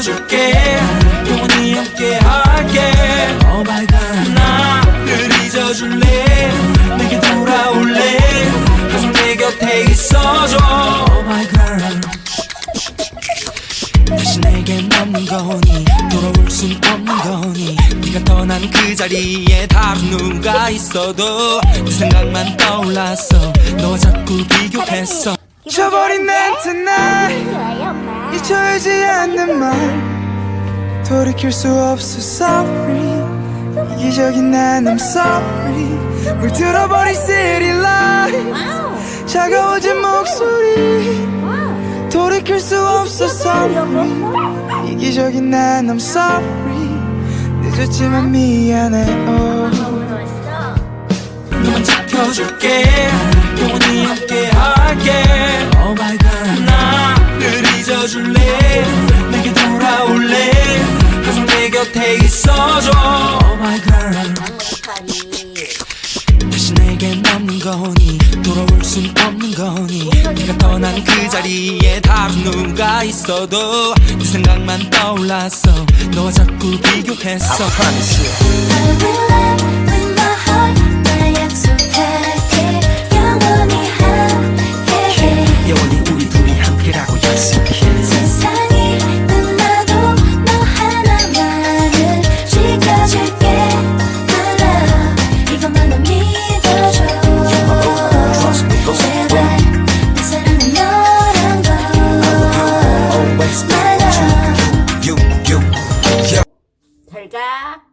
지켜줄게. 영원히 함께 할게. Oh my God 나를 잊어줄래? 내게 돌아올래? 항상 내 곁에 있어줘. Oh my girl 다시 내게 남는 거니? 돌아올 순 없는 거니? 네가 떠난 그 자리에 다른 누군가 있어도 네 생각만 떠올랐어 너와 자꾸 비교했어. 잊혀버린 내 tonight 잊혀지지 않는 말 돌이킬 수 없어 sorry. 이기적인 난 I'm sorry. 물들어버린 city light 차가워진 목소리. 돌이킬 수 없어 sorry. 이기적인 난 I'm sorry. 늦었지만 미안해 oh. 너만 지켜줄게. 영원히 함께 할게 내게 돌아올래? 항상 내 곁에 있어줘. Oh my girl. 다시 내게 남는 거니? 돌아올 순 없는 거니? 네가 떠난 그 자리에 다른 누군가 있어도 네 생각만 떠올랐어 너와 자꾸 비교했어. I will let cha